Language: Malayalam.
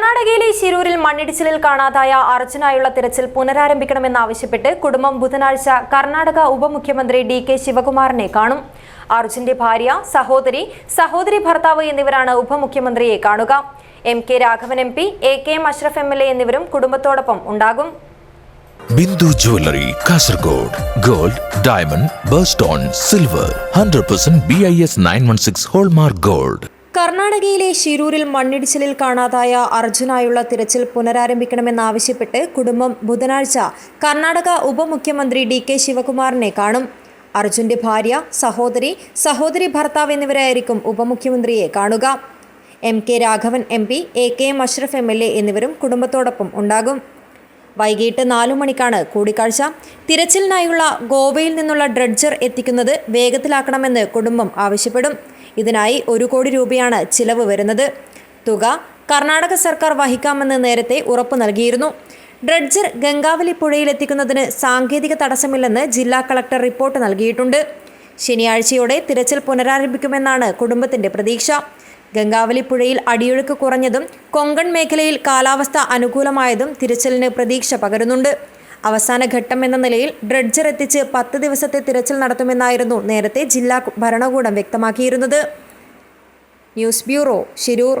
കർണാടകയിലെ ശിരൂരിൽ മണ്ണിടിച്ചിലിൽ കാണാതായ അർജുനായുള്ള തിരച്ചിൽ പുനരാരംഭിക്കണമെന്നാവശ്യപ്പെട്ട് കുടുംബം ബുധനാഴ്ച കർണാടക ഉപമുഖ്യമന്ത്രി ഡി കെ ശിവകുമാറിനെ കാണും. അർജുന്റെ ഭാര്യ സഹോദരി സഹോദരി ഭർത്താവ് എന്നിവരാണ് ഉപമുഖ്യമന്ത്രിയെ കാണുക. M K Raghavan M P A K M Ashraf M L A എന്നിവരും കുടുംബത്തോടൊപ്പം ഉണ്ടാകും. Bindu jewellery Kasaragod gold diamond birthstone silver hundred percent B I S nine one six hallmark gold. കർണാടകയിലെ ഷിരൂരിൽ മണ്ണിടിച്ചിലിൽ കാണാതായ അർജുനായുള്ള തിരച്ചിൽ പുനരാരംഭിക്കണമെന്നാവശ്യപ്പെട്ട് കുടുംബം ബുധനാഴ്ച കർണാടക ഉപമുഖ്യമന്ത്രി ഡി കെ ശിവകുമാറിനെ കാണും. അർജുന്റെ ഭാര്യ സഹോദരി സഹോദരി ഭർത്താവ് എന്നിവരായിരിക്കും ഉപമുഖ്യമന്ത്രിയെ കാണുക. M K Raghavan M P A K M Ashraf M L A എന്നിവരും കുടുംബത്തോടൊപ്പം ഉണ്ടാകും. വൈകിട്ട് നാലു മണിക്കാണ് കൂടിക്കാഴ്ച. തിരച്ചിലിനായുള്ള ഗോവയിൽ നിന്നുള്ള ഡ്രഡ്ജർ എത്തിക്കുന്നത് വേഗത്തിലാക്കണമെന്ന് കുടുംബം ആവശ്യപ്പെടും. ഇതിനായി ഒരു കോടി രൂപയാണ് ചിലവ് വരുന്നത്. തുക കർണാടക സർക്കാർ വഹിക്കാമെന്ന് നേരത്തെ ഉറപ്പു നൽകിയിരുന്നു. ഡ്രഡ്ജർ ഗംഗാവലി പുഴയിലെത്തിക്കുന്നതിന് സാങ്കേതിക തടസ്സമില്ലെന്ന് ജില്ലാ കളക്ടർ റിപ്പോർട്ട് നൽകിയിട്ടുണ്ട്. ശനിയാഴ്ചയോടെ തിരച്ചിൽ പുനരാരംഭിക്കുമെന്നാണ് കുടുംബത്തിന്റെ പ്രതീക്ഷ. ഗംഗാവലി പുഴയിൽ അടിയൊഴുക്ക് കുറഞ്ഞതും കൊങ്കൺ മേഖലയിൽ കാലാവസ്ഥ അനുകൂലമായതും തിരച്ചിലിന് പ്രതീക്ഷ പകരുന്നുണ്ട്. അവസാന ഘട്ടം എന്ന നിലയിൽ ഡ്രഡ്ജർ എത്തിച്ച് പത്ത് ദിവസത്തെ തിരച്ചിൽ നടത്തുമെന്നായിരുന്നു നേരത്തെ ജില്ലാ ഭരണകൂടം വ്യക്തമാക്കിയിരുന്നത്. News bureau Shirur.